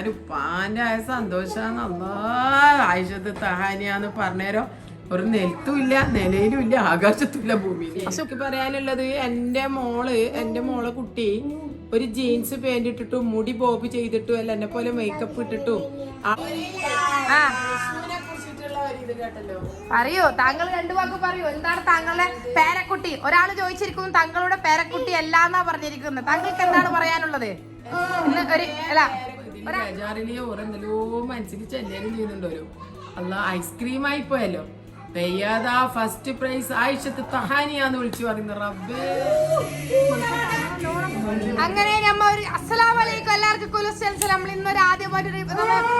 ഏതായാലും ഉപ്പാന്റെ ആയ സന്തോഷാന്ന് ആയിഷത്ത് തഹാനിയാന്ന് പറഞ്ഞേരോ. ഒരു നെൽത്തും ഇല്ല നിലയിലും ഇല്ല ആകാശത്തും ഇല്ല ഭൂമിയിലും. എനിക്ക് പറയാനുള്ളത് എന്റെ മോൾ എന്റെ മോളെ കുട്ടി ഒരു ജീൻസ് പാന്റ് ഇട്ടിട്ടും മുടി ബോബ് ചെയ്തിട്ടും അല്ല എന്നെ പോലെ മേക്കപ്പ് ഇട്ടിട്ടും. പറയൂ. താങ്കൾ രണ്ടു വാക്ക് പറയൂ. എന്താണ് താങ്കളുടെ പേരക്കുട്ടി? ഒരാൾ ചോദിച്ചിരിക്കുന്നു താങ്കളുടെ പേരക്കുട്ടി അല്ലാന്നാ പറഞ്ഞിരിക്കുന്നത്. താങ്കൾക്ക് എന്താണ് പറയാനുള്ളത്? അല്ല. ഇതിൽ ബേജാറിൽ ഓരെന്തല്ലോ മനസ്സിൽ ചെല്ലാനും ചെയ്യുന്നുണ്ടല്ലോ അല്ല ഐസ്ക്രീം ആയി പോയല്ലോ. പെയ്യാതാ ഫസ്റ്റ് പ്രൈസ് ആയിഷത്ത് തഹാനിയാന്ന് വിളിച്ചു പറയുന്ന റബ്ബേ. അങ്ങനെ നമ്മ ഒരു അസ്സലാം വലൈക്കും എല്ലാവർക്കും കുലുസ്റ്റൻസ് നമ്മൾ ഇന്നൊരു ആദ്യമായിട്ട്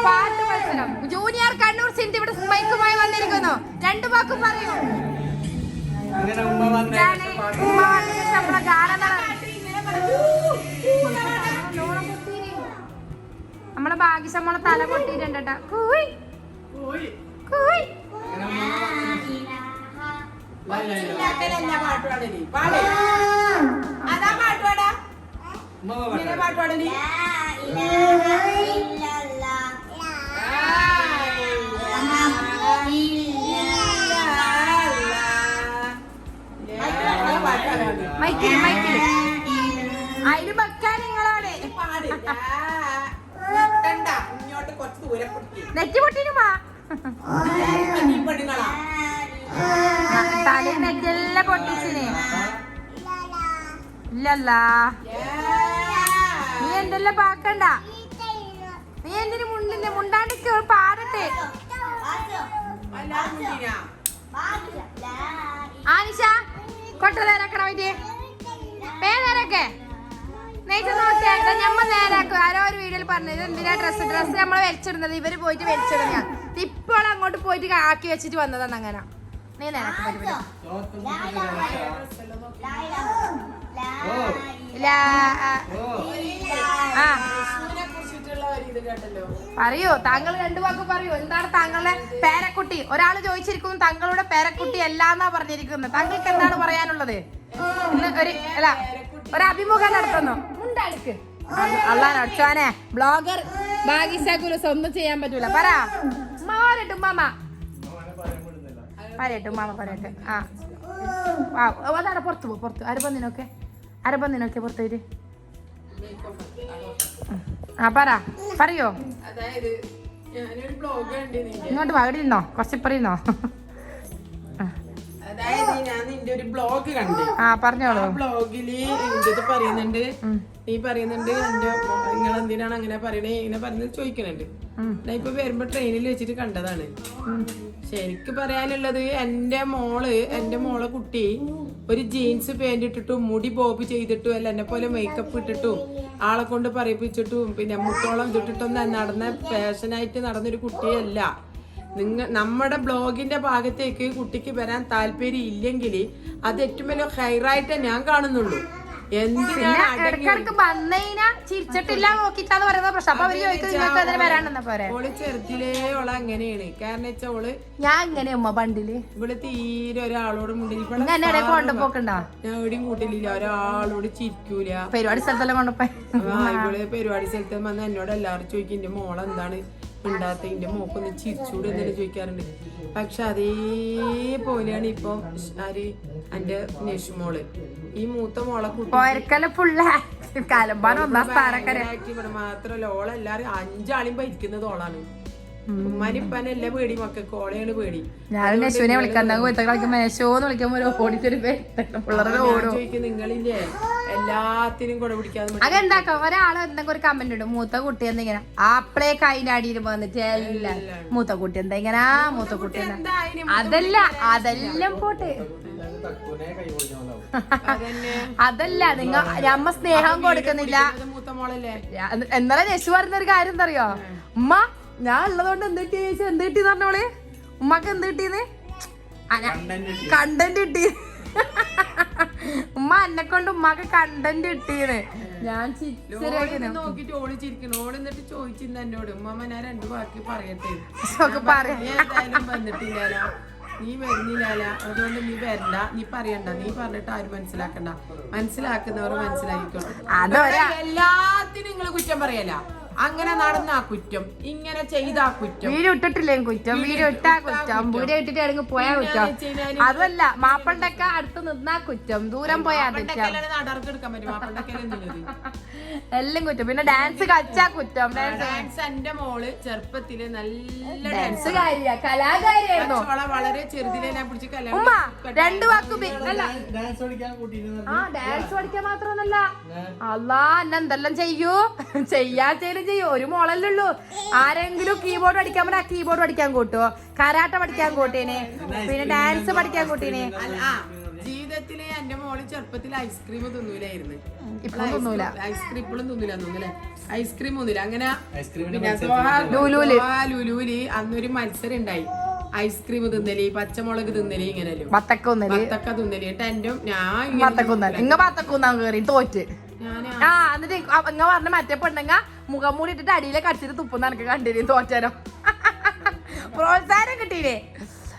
പാട്ട് മത്സരം. ജൂനിയർ കണ്ണൂർ സിന്ധി ഇവിടെ മൈക്കുമായി വന്നിരിക്കുന്നു. രണ്ടു വാക്കും പറയൂ. ഉമ്മ വന്ന ഗാനം നമ്മളെ ഭാഗ്യശം നമ്മളെ തല പൊട്ടിയിട്ടുണ്ട് കൂയ്. കൂയ്. പാട്ടുപാടലി മൈക്കിൽ മൈക്കിൽ. അതിൽ വെക്കാൻ നിങ്ങളാണ് ഇങ്ങോട്ട് കുറച്ച് ദൂരെ. നെറ്റ് പൊട്ടിനുമാ? പെണ്ണുങ്ങളാ നെറ്റെല്ലാം പൊട്ടിച്ചിന്. ഇല്ലല്ല. നീ എന്തെല്ലാം പാക്കണ്ട? നീ എന്തിനു മുണ്ടിന്റെ മുണ്ടാണ്ടിക്ക് പാടട്ടെ? ആനിഷ കൊട്ട നേരാക്കണ പറ്റി പേ നേരൊക്കെ നെയ്ച്ച് നോക്കിയാ ഞമ്മ നേരാക്കും ആരോ ഒരു വീഡിയോയിൽ ഇത് എന്തിനാ ഡ്രസ്സ് ഡ്രസ്സ് നമ്മൾ വലിച്ചിടുന്നത്? ഇവർ പോയിട്ട് വലിച്ചിടുന്ന ഇപ്പോൾ അങ്ങോട്ട് പോയിട്ട് ആക്കി വെച്ചിട്ട് വന്നതാണ് അങ്ങനെ. നീ നേരാക്കും പറയൂ താങ്കൾ രണ്ടു വാക്ക് പറയൂ. എന്താണ് താങ്കളുടെ പേരക്കുട്ടി? ഒരാൾ ചോദിച്ചിരിക്കുന്നു താങ്കളുടെ പേരക്കുട്ടി അല്ലാന്നാ പറഞ്ഞിരിക്കുന്നത്. താങ്കൾക്ക് എന്താണ് പറയാനുള്ളത്? ഇന്ന് ഒരു അല്ല ഒരു അഭിമുഖം നടത്തുന്നു മുണ്ടാടിക്ക് അള്ളാൻ അടിച്ചാനെ ബ്ലോഗർ ഭാഗ്യശാക്കുലസ് ഒന്നും ചെയ്യാൻ പറ്റൂല. പറ. മാറിട്ട് ഉമ്മാമ പറയട്ടെ ഉമ്മാമ പറയട്ടെ. ആ. അതാണ് പുറത്ത് പോ പുറത്ത്. അരബന്തിനൊക്കെ അരബന്തിനൊക്കെ പുറത്ത് വര്. ആ പറ. പറയോ? ഇങ്ങോട്ട് പകടിയിരുന്നോ കുറച്ച് അതായത് ഞാൻ നിന്റെ ഒരു ബ്ലോഗ് കണ്ടു. ആ പറഞ്ഞോളൂ. ബ്ലോഗിൽ എന്റത് പറയുന്നുണ്ട്. നീ പറയുന്നുണ്ട് എന്റെ നിങ്ങൾ എന്തിനാണ് അങ്ങനെ പറയണേ? ഇങ്ങനെ പറയുന്നത് ചോദിക്കുന്നുണ്ട് ഞാൻ ഇപ്പൊ വരുമ്പോ ട്രെയിനിൽ വെച്ചിട്ട് കണ്ടതാണ്. ശരിക്ക് പറയാനുള്ളത് എന്റെ മോൾ എന്റെ മോളെ കുട്ടി ഒരു ജീൻസ് പാന്റ് ഇട്ടിട്ടും മുടി ബോബ് ചെയ്തിട്ടും അല്ല എന്നെ പോലെ മേക്കപ്പ് ഇട്ടിട്ടും ആളെ കൊണ്ട് പറയിപ്പിച്ചിട്ടും പിന്നെ മുട്ടോളം ഇതിട്ടിട്ടൊന്നും നടന്ന ഫാഷനായിട്ട് നടന്നൊരു കുട്ടിയല്ല. നിങ്ങ നമ്മുടെ ബ്ലോഗിന്റെ ഭാഗത്തേക്ക് കുട്ടിക്ക് വരാൻ താല്പര്യം ഇല്ലെങ്കിൽ അത് ഏറ്റവും വലിയ ഹൈറായിട്ടേ ഞാൻ കാണുന്നുള്ളൂ. ഇടക്കിടക്ക് വന്നതിനാ ചിരിച്ചിട്ടില്ല നോക്കിട്ടാന്ന് പറയുന്ന പ്രശ്നം അപ്പൊ അവർ ചോദിക്കുന്നത് നിങ്ങൾക്ക് അതിന് വരാണ്ടെന്നാ പോരെ? ഓൾ ചെറുതിലേ ഓൾ അങ്ങനെയാണ്. കാരണം വെച്ചാ ഓൾ ഞാൻ ഉമ്മ പണ്ടിൽ ഇവിടെ തീരെ ഒരാളോട് ഞാൻ എവിടെയും കൂട്ടിലില്ല. ഒരാളോട് ചിരിക്കൂല. പരിപാടി സ്ഥലത്തെല്ലാം കൊണ്ടുപോയി. ഇവൾ പരിപാടി സ്ഥലത്ത് വന്ന് എന്നോട് എല്ലാവരും ചോദിക്കും എന്റെ മോളെന്താണ്? ഉണ്ടാത്ത എന്റെ മോക്കൊന്ന് ചിരിച്ചൂടെ എന്തെങ്കിലും ചോദിക്കാറുണ്ട്. പക്ഷെ അതേപോലെയാണ് ഇപ്പൊ ആര്? എന്റെ നെഷുമോൾ ഈ മൂത്ത മോളെ കുട്ടി ഓളെ എല്ലാരും മാത്രല്ല അഞ്ചാളിയും ഭരിക്കുന്നത് ഓളാണ്. ഉമ്മാനിപ്പാനല്ല പേടി മക്കൾക്ക് ഓളെയാണ് പേടി. ഞാൻ നെശുവിനെ വിളിക്കാൻ കൊത്ത കളിക്കുമ്പോ നെശോന്ന് വിളിക്കുമ്പോ ഒരു ഓടിച്ചൊരു പിള്ളേരുടെ ഞാൻ ഓടും. ചോദിക്കും നിങ്ങളില്ലേ? എല്ലാത്തിനും കൂടെ പിടിക്കാതെ അതെന്താക്കാം ഒരാൾ എന്തെങ്കിലും ഒരു കമന്റ് ഇടും. മൂത്ത കുട്ടി എന്തെങ്കിലും ആപ്പിളെ കൈന്റെ അടിയിൽ വന്നിട്ട് എല്ലാം. മൂത്ത കുട്ടി എന്താ ഇങ്ങനെ മൂത്ത കുട്ടി അതല്ല അതെല്ലാം പോട്ടെ. അതന്നെ. അതല്ല നിങ്ങ അമ്മ സ്നേഹം കൊടുക്കുന്നില്ല. എന്നാലും യശു പറഞ്ഞൊരു കാര്യം എന്തറിയോ? ഉമ്മ ഞാൻ ഉള്ളതുകൊണ്ട് എന്ത് കിട്ടി ചോദിച്ചാൽ എന്ത് കിട്ടി പറഞ്ഞോളെ? ഉമ്മക്ക് എന്ത് കിട്ടിയെന്ന് കണ്ടന്റ് കിട്ടി. ഉമ്മ എന്നെ കൊണ്ട് ഉമ്മക്ക് കണ്ടന്റ് കിട്ടിയത് ഞാൻ നോക്കിട്ട് ഓൾ ചിരിക്കണം ഓൾ എന്നിട്ട് ചോദിച്ചിരുന്ന എന്നോട് ഉമ്മ ഞാൻ രണ്ടു വാക്ക് പറയട്ടെ. ചിരിച്ചൊക്കെ വന്നിട്ടില്ല നീ വരുന്നില്ല അതുകൊണ്ട് നീ വരണ്ട. നീ പറയണ്ട. നീ പറഞ്ഞിട്ട് ആരും മനസ്സിലാക്കണ്ട. മനസ്സിലാക്കുന്നവർ മനസ്സിലാക്കിക്കോട്ടെ അതൊരാ എല്ലാത്തിനും നിങ്ങൾ കുറ്റം പറയല. അങ്ങനെ നടന്ന ആ കുറ്റം ഇങ്ങനെ ചെയ്ത ആ കുറ്റം. വീഡിയോ ഇട്ടിട്ടില്ലേ കുറ്റം? വീഡിയോ ഇട്ടാ കുറ്റം. വീഡിയോ ഇട്ടിട്ട് എവിടെയെങ്കിലും പോയാ കുറ്റം. അതല്ല മാപ്പണ്ടൊക്കെ അടുത്ത് നിന്നാ കുറ്റം. ദൂരം പോയാ പറ്റും. മാപ്പണ്ടക്കലെന്നുള്ളത് എല്ലാം കുറ്റം. പിന്നെ ഡാൻസ് കളിച്ചാ കുറ്റം. ഡാൻസ്. എന്റെ മോൾ ചെറുപ്പത്തിൽ നല്ല ഡാൻസ് ഡാൻസ് കാര്യ. കലാകാരിയായിരുന്നു. വളരെ ചെറുതിലെ ഞാൻ പിടിച്ച് കല്യാണം ഉമ്മ രണ്ടു വാക്ക് ഡാൻസ് പഠിക്കാൻ ആ ഡാൻസ് പഠിക്കാൻ മാത്രമൊന്നല്ല. അല്ലാ എന്നെന്തെല്ലാം ചെയ്യൂ ചെയ്യാ? ചെയ്യാച്ചേലും ചെയ്യൂ. ഒരു മോളല്ലേ ഉള്ളൂ ആരെങ്കിലും കീബോർഡ് പഠിക്കാൻ പറഞ്ഞാൽ കീബോർഡ് പഠിക്കാൻ കൂട്ടുവോ കരാട്ട പഠിക്കാൻ കൂട്ടീനെ. പിന്നെ ഡാൻസ് പഠിക്കാൻ കൂട്ടീനെ. ജീവിതത്തിലെ എന്റെ മോൾ ചെറുപ്പത്തിൽ ഐസ്ക്രീം തിന്നൂലായിരുന്നു. ഐസ്ക്രീം ഇപ്പോഴും തിന്നൂല. തോന്നുന്നല്ലേ ഐസ്ക്രീം തിന്നില്ല അങ്ങനെ പിന്നെ ദോഹ അന്നൊരു മത്സരം ഉണ്ടായി. ഐസ്ക്രീം തിന്നലി പച്ചമുളക് തിന്നലി ഇങ്ങനെയല്ലോ പത്തൊക്കെ തിന്നൽ. എന്നിട്ട് എന്റെ ഞാൻ ബത്തക്കൊന്നാ കേറി. തോറ്റ്. ഞാൻ ആ എന്നിട്ട് അങ്ങ പറഞ്ഞ മറ്റേ പെണ്ണുങ്ങ മുഖം മൂടി ഇട്ടിട്ട് അടിയിലെ കടിച്ചിട്ട് തുപ്പുന്ന എനിക്ക് കണ്ടിരുന്നു തോറ്റാനോ? പ്രോത്സാഹനം കിട്ടിയില്ലേ?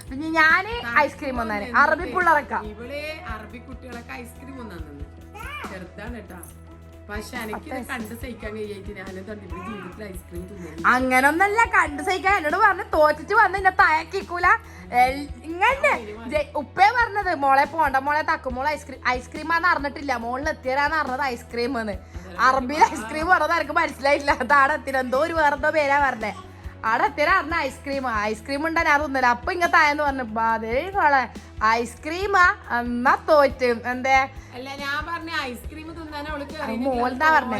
പിന്നെ ഞാൻ ഐസ്ക്രീം വന്നാൽ അറബി ഇവൾ അറബി കുട്ടികളൊക്കെ ഐസ്ക്രീം വന്നു ചെറുതാണ് കേട്ടാ. പക്ഷെ എനിക്കിത് കണ്ട് സഹിക്കാൻ കഴിയായിട്ട് ഞാനും തന്നിട്ട് ജീവിതത്തിൽ ഐസ്ക്രീം തിന്നു അങ്ങനൊന്നല്ല കണ്ടു സഹിക്കാൻ. എന്നോട് പറഞ്ഞു തോറ്റിട്ട് വന്ന് എന്നെ തയക്കിക്കൂല ഇങ്ങനെ ഉപ്പേ പറഞ്ഞത് മോളെ പോണ്ട മോളെ തക്കുമോൾ ഐസ്ക്രീം ഐസ്ക്രീമാന്ന് അറിഞ്ഞിട്ടില്ല. മോളിൽ എത്തിയരാന്ന് അറിഞ്ഞത് ഐസ്ക്രീം എന്ന് അറബിയിൽ ഐസ്ക്രീം പറഞ്ഞത് എനിക്ക് മനസ്സിലായില്ല. അതാണ് എത്തിയത്. എന്തോ ഒരു വേറെന്തോ പേരാ പറഞ്ഞേ. ആടെ എത്തിയരാ അറിഞ്ഞ ഐസ്ക്രീം ഐസ്ക്രീം ഉണ്ടാ ഞാൻ തിന്നില്ല അപ്പൊ ഇങ്ങ തായെന്ന് പറഞ്ഞു അതേപോലെ ഐസ്ക്രീമാ എന്നാ തോറ്റ്. എന്തേ? അല്ല ഞാൻ പറഞ്ഞ ഐസ്ക്രീം മോൾതാ പറഞ്ഞെ.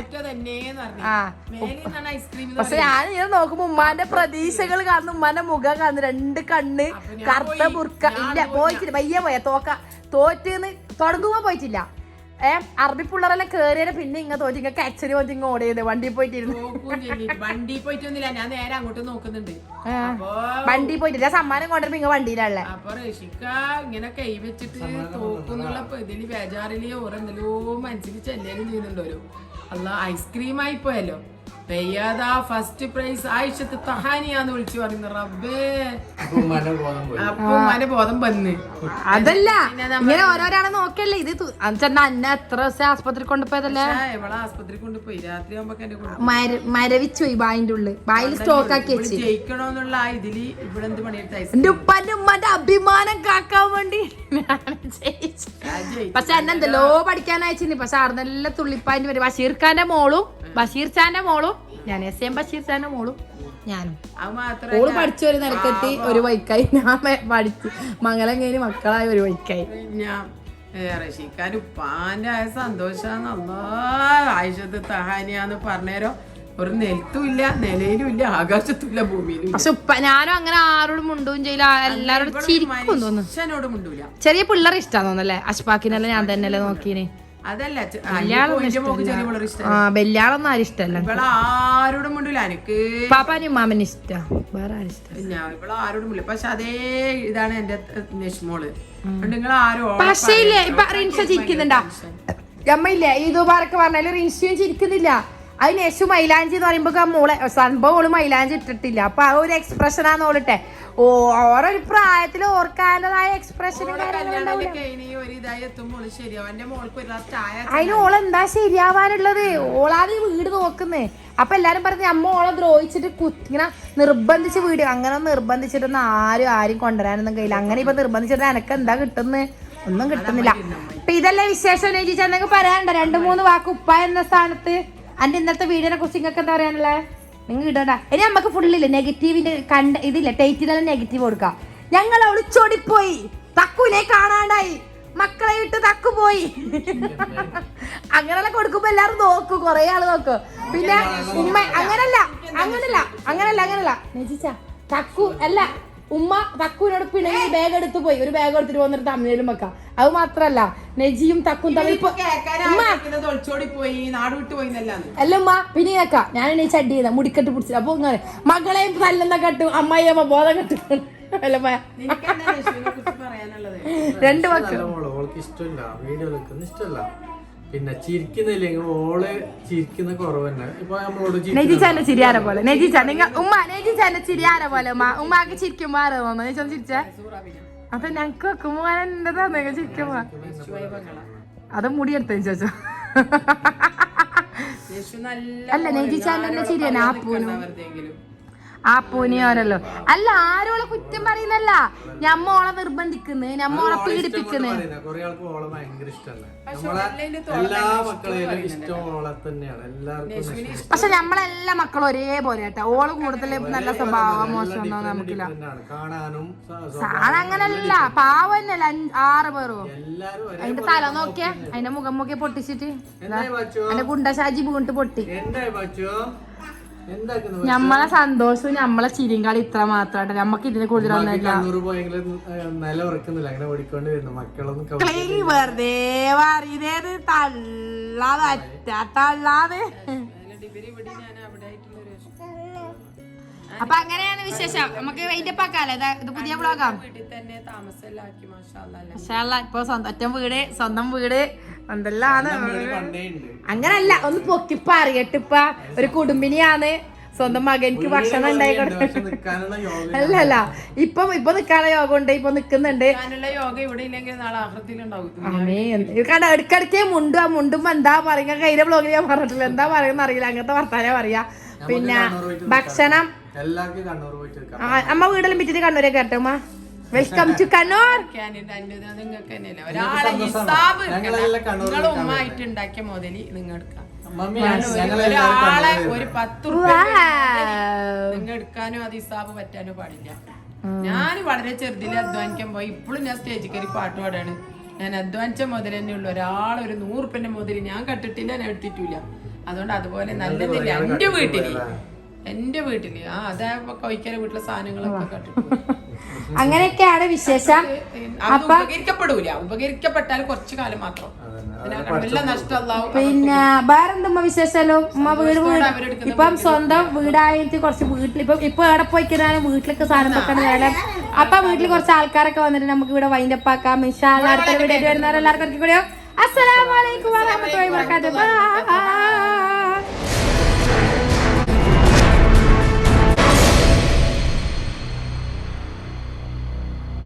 പക്ഷെ ഞാൻ ഇങ്ങനെ നോക്കുമ്പോ ഉമ്മാന്റെ പ്രതീക്ഷകൾ കാണുന്നു ഉമ്മാന്റെ മുഖം കാണുന്നു രണ്ട് കണ്ണ് കറുത്ത മുറുക്ക ഇല്ല പോയിട്ടില്ല പയ്യ പോയ തോക്ക തോറ്റെന്ന് തുടങ്ങുമ്പോ പോയിട്ടില്ല. ഏ അറബിപ്പുള്ളറെല്ലാം കേറിയാലും പിന്നെ ഇങ്ങ തോറ്റി ഇങ്ങ കച്ചരി പോയിട്ട് ഇങ്ങ ഓടിയത് വണ്ടി പോയിട്ടിരുന്നു. വണ്ടി പോയിട്ടൊന്നുമില്ല ഞാൻ നേരെ അങ്ങോട്ട് നോക്കുന്നുണ്ട്. വണ്ടി പോയിട്ട് വണ്ടി പോയിട്ടില്ല. സമ്മാനം കൊണ്ടുവരുമ്പോ ഇങ്ങ വണ്ടിയിലല്ലേ അപ്പൊ ഋഷിക്ക ഇങ്ങനെ കൈ വെച്ചിട്ട് തോക്കുന്നുള്ള ഇതിൽ ഓരോ ഓരെന്തല്ലോ മനസ്സിൽ ചെല്ലാനും ചെയ്യുന്നുണ്ടല്ലോ അല്ല ഐസ്ക്രീം ആയി പോയല്ലോ. പെയ്യാതാ ഫസ്റ്റ് പ്രൈസ് ആയിഷത്ത് തഹാനിയാന്ന് വിളിച്ചു പറയുന്നു. റബ്ബേ. അപ്പൊ മന ബോധം വന്ന്. അതല്ല ഇങ്ങനെ ഓരോരാളെ നോക്കല്ലേ ഇത് അന്ന എത്ര ദിവസം ആസ്പത്രി കൊണ്ടുപോയതല്ലേ? ഇവളെ ആസ്പത്രി കൊണ്ടുപോയി. രാത്രി ആകുമ്പോ എന്റെ മര മരവിച്ചു പോയി ബായിന്റെ ഉള്ളിൽ. ബായിൽ സ്റ്റോക്ക് ആക്കി വെച്ച്. ജയിക്കണോന്നുള്ള ആ ഇതിൽ ഇവിടെ എന്ത് പണിയെടുത്ത എന്റെ ഉപ്പാന്റെ ഉമ്മാന്റെ അഭിമാനം കാക്കാൻ വേണ്ടി പക്ഷെ എന്നെന്തല്ലോ പഠിക്കാൻ അയച്ചിന് പക്ഷെ അവിടെ നല്ല തുള്ളിപ്പാന്റെ വരും ബഷീർ ഖാന്റെ മോളും ബഷീർ ചാന്റെ മോളും ഞാൻ എസ് എം ബഷീർ ചാന്റെ മോളും ഞാനും. ഓൾ പഠിച്ച ഒരു നിലക്കെത്തി ഒരു വൈക്കായി ഞാൻ പഠിച്ചു. മംഗലം കഴിഞ്ഞ് മക്കളായ ഒരു വൈക്കായി ഞാൻ റഷിക്കാൻ ഉപ്പാന്റെ ആയ സന്തോഷാന്ന് ആയിഷത്ത് തഹാനിയാന്ന് പറഞ്ഞേരോ. ഒരു നെൽത്തും ഇല്ല നിലയിലും ഇല്ല ആകാശത്തും ഇല്ല ഭൂമിയിലും. പക്ഷെ ഉപ്പ ഞാനും അങ്ങനെ ആരോടും മുണ്ടും ചെയ്യില്ല. എല്ലാരോടും ചിരിക്കും തോന്നുന്നു. ചെറിയ പിള്ളേർ ഇഷ്ടാന്ന് തോന്നുന്നല്ലേ അഷ്പാക്കിനല്ല ഞാൻ തന്നെയല്ലേ നോക്കീന് അതല്ല ബെല്ലാളൊന്നും ആരും ഇഷ്ടല്ല. ആരോടും മുണ്ടൂല. എനിക്ക് പാപ്പാനും ഉമ്മാമനും ഇഷ്ടാ. വേറെ ആരും ഇഷ്ടം ഇവളെ ആരോടും മുണ്ടില്ല പക്ഷെ അതേ ഇതാണ് എന്റെ നെഷ്മോൾ നിങ്ങൾ ആരും പക്ഷേ ഇല്ലേ ഇപ്പൊ. റിൻഷ ചിരിക്കുന്നുണ്ടാ? അമ്മയില്ലേ ഈ ദുബാറൊക്കെ പറഞ്ഞാൽ റിൻഷയും ചിരിക്കുന്നില്ല. അത് നെഷു മൈലാഞ്ചി എന്ന് പറയുമ്പോ മോളെ സംഭവം ഓൾ മൈലാഞ്ചി ഇട്ടിട്ടില്ല. അപ്പൊ ആ ഒരു എക്സ്പ്രഷൻ ആണെന്ന് ഓളിട്ടെ. ഓ ഓരോ പ്രായത്തിൽ ഓർക്കാനതായ എക്സ്പ്രഷനും അതിന് ഓൾ എന്താ ശരിയാവാനുള്ളത്? ഓളാണ് വീട് നോക്കുന്നേ. അപ്പൊ എല്ലാരും പറഞ്ഞു അമ്മ ഓളെ ദ്രോഹിച്ചിട്ട് കുത്തി ഇങ്ങനെ നിർബന്ധിച്ച് വീട് അങ്ങനെ നിർബന്ധിച്ചിട്ടൊന്നും ആരും ആരും കൊണ്ടുവരാനൊന്നും കഴിയില്ല. അങ്ങനെ ഇപ്പൊ നിർബന്ധിച്ചിട്ട് എനക്ക് എന്താ കിട്ടുന്നത് ഒന്നും കിട്ടുന്നില്ല. അപ്പൊ ഇതല്ലേ വിശേഷം? ചേച്ചി പറയാനുണ്ടോ? രണ്ടു മൂന്ന് വാക്ക് ഉപ്പ എന്ന സ്ഥാനത്ത്. അന്റെ ഇന്നത്തെ വീടിനെ കുറിച്ച് നിങ്ങൾക്ക് എന്താ പറയാനുള്ളത് നിങ്ങൾ ഇടണ്ട ഇനി നമുക്ക് ഫുള്ളില്ല നെഗറ്റീവിന്റെ കണ്ട ഇതില്ല? ടൈറ്റിലെല്ലാം നെഗറ്റീവ് കൊടുക്കാം. ഞങ്ങൾ ഒളിച്ചോടിപ്പോയി തക്കുലെ കാണാണ്ടായി. മക്കളെ വിട്ട് തക്കു പോയി. അങ്ങനെല്ലാം കൊടുക്കുമ്പോ എല്ലാരും നോക്കും. കൊറേ ആൾ നോക്കും. പിന്നെ ഉമ്മ അങ്ങനല്ല അങ്ങനല്ല അങ്ങനല്ല അങ്ങനല്ല. നജിച്ച തക്കു അല്ല ഉമ്മ തക്കുവിനോട് പിണങ്ങി ബാഗ് എടുത്തു പോയി. ഒരു ബാഗ് എടുത്തിട്ട് വന്നിട്ട് അമ്മയിലും വെക്കാം. അത് മാത്രല്ല നെജിയും തക്കും തമ്മിൽ ഇപ്പൊ ഉമ്മ! പോയി നാട് വിട്ടു പോയി എന്നല്ലാന്ന് അല്ല ഉമ്മ പിന്നെ കേക്കാം ഞാൻ ഈ ചട്ടി ചെയ്ത മുടിക്കെട്ട് പിടിച്ചില്ല അപ്പൊ ഇങ്ങനെ മകളെയും തല്ലെന്ന അമ്മായി അമ്മ ബോധം കെട്ടും. രണ്ട് ഇഷ്ടമില്ല പിന്നെ ചിരിക്കുന്നില്ലെങ്കിൽ ഓൾ ചിരിക്കുന്ന കുറവ് തന്നെ ഇപ്പൊ നമ്മളോട് നെജിച്ചാന്റെ ചിരിയാര പോലെ. നെജിച്ച നിങ്ങൾ ഉമ്മ നെജിച്ചാന്റെ ചിരിയാര പോലെ ഉമ്മ. ഉമ്മാക്ക് ചിരിക്കുമ്പോ മാറുമോ നെജിച്ചാൻ ചിരിച്ചേ. അത് ഞങ്ങക്ക് വെക്കുമ്പോ എന്റേതാ ശരിക്കും അത് മുടി എടുത്തു ചോദിച്ചോ അല്ല, നെജി ചാനലിന്റെ ശരിയാണ് ആ പോലും ആ പുനിയോനല്ലോ. അല്ല ആരോളെ കുറ്റം പറയുന്നല്ല. ഞമ്മ ഓളെ നിർബന്ധിക്കുന്നു. ഞമ്മ ഓളെ പീഡിപ്പിക്കുന്നു. കൊറേ ആൾക്ക് ഓളെ ഭയങ്കര ഇഷ്ടമല്ല. നമ്മളെ എല്ലാ മക്കളെയും ഇഷ്ടം ഓളെ തന്നെയാണ്. എല്ലാവർക്കും ഇഷ്ടം. പക്ഷെ നമ്മളെല്ലാ മക്കളും ഒരേപോലെ കേട്ടോ. ഓൾ കൂടുതൽ നല്ല സ്വഭാവം മോശം നമുക്കില്ല. അങ്ങനല്ല. പാവം തന്നെയല്ല. ആറ് ഒരേ അതിന്റെ തല നോക്കിയാ. അതിന്റെ മുഖം നോക്കിയ പൊട്ടിച്ചിട്ട്. അതിന്റെ ഗുണ്ടശാജി വീണിട്ട് പൊട്ടി. നമ്മളെ സന്തോഷവും നമ്മളെ ചിരിങ്കാളി ഇത്ര മാത്രമായിട്ട് നമുക്ക് ഇതിനെ കൂടുതൽ കണ്ണൂർ പോയെങ്കിലും നില ഉറക്കുന്നില്ല. അങ്ങനെ ഓടിക്കൊണ്ട് വരുന്നു. മക്കളൊന്നും കവ- ക്ലീ വെറുതെ പറയുന്നേത് തള്ളാതെ അപ്പൊ അങ്ങനെയാണ് വിശേഷം. നമുക്ക് വെയിറ്റ് ആക്കാല്ലേ ഇത് ഇത് പുതിയ ബ്ലോഗാം വീട്ടിൽ തന്നെ താമസമില്ലാക്കി മാഷാല്ല മാഷാഅല്ലാ, ഇപ്പൊ സ്വന്തം ഒറ്റ വീട് സ്വന്തം വീട്. എന്തെല്ലാണ് അങ്ങനല്ല ഒന്ന് പൊക്കിപ്പ അറിയട്ടിപ്പ ഒരു കുടുംബിനിയാണ്. സ്വന്തം മകനിക്ക് ഭക്ഷണം ഉണ്ടായി ഉണ്ട്, അല്ല അല്ലല്ല ഇപ്പൊ ഇപ്പൊ നിക്കാനുള്ള യോഗ ഉണ്ട് ഇപ്പൊ നിക്കുന്നുണ്ട്. കണ്ട ഇടക്കിടക്കേ മുണ്ടു ആ മുണ്ടും എന്താ പറയുക? കഴിഞ്ഞ ബ്ലോഗിൽ ഞാൻ പറഞ്ഞിട്ടില്ല. എന്താ പറയുന്ന അറിയില്ല. അങ്ങനത്തെ വർത്താനം പറയാ. പിന്നെ ഭക്ഷണം. എല്ലാവർക്കും കണ്ണൂർ പോയിട്ട് നിൽക്കാം ആ, അമ്മ വീടെല്ലാം പിറ്റിട്ട് കണ്ണൂരൊക്കെ കേട്ടോ അമ്മ വെൽക്കം ടു കണ്ണൂർ ഒരാളെ ഹിസാബ് ഞങ്ങളെല്ലാം ഉമ്മ ആയിട്ട് ഉണ്ടാക്കിയ മുതൽ നിങ്ങൾ എടുക്കാം ഒരാളെ ഒരു പത്ത് നിങ്ങൾ എടുക്കാനോ അത് ഹിസാബ് പറ്റാനോ പാടില്ല. ഞാൻ വളരെ ചെറുതിൽ അധ്വാനിക്കാൻ പോയി. ഇപ്പോഴും ഞാൻ സ്റ്റേജിൽ കയറി പാട്ട് പാടാണ്. ഞാൻ അധ്വാനിച്ച മുതൽ തന്നെ ഉള്ളു. ഒരാൾ ഒരു നൂറുപ്പന്റെ മുതൽ ഞാൻ കട്ടിട്ടില്ല ഞാൻ എടുത്തിട്ടില്ല. അതുകൊണ്ട് അതുപോലെ നല്ലതില്ല എന്റെ വീട്ടിൽ. എന്റെ വീട്ടിൽ. ആ അതാ കൊയ്ക്കര വീട്ടിലെ സാധനങ്ങളൊക്കെ കട്ടിട്ടു അങ്ങനെയൊക്കെയാണ് വിശേഷം. അത് ഉപകരിക്കപ്പെടൂല. ഉപകരിക്കപ്പെട്ടാൽ കുറച്ചു കാലം മാത്രം. പിന്നെ വേറെന്തുമ്മ വിശേഷമല്ലോ ഉമ്മ വീട് വീട് ഇപ്പം സ്വന്തം വീടായിട്ട് കുറച്ച് വീട്ടിൽ ഇപ്പൊ ഇപ്പൊ എവിടെ പോയിക്കാനും വീട്ടിലൊക്കെ സാധനം വെക്കണ കാലം അപ്പൊ വീട്ടിൽ കുറച്ച് ആൾക്കാരൊക്കെ വന്നിട്ട് നമുക്ക് ഇവിടെ വൈൻഡപ്പാക്കാം ഇൻഷാല്ല അടുത്ത വീഡിയോ വരുന്നവരെല്ലാവർക്കും കൂടിയോ അസ്സലാമലൈക്കും വറഹ്മത്തുള്ളാഹി വബറകാതുഹു. ബൈ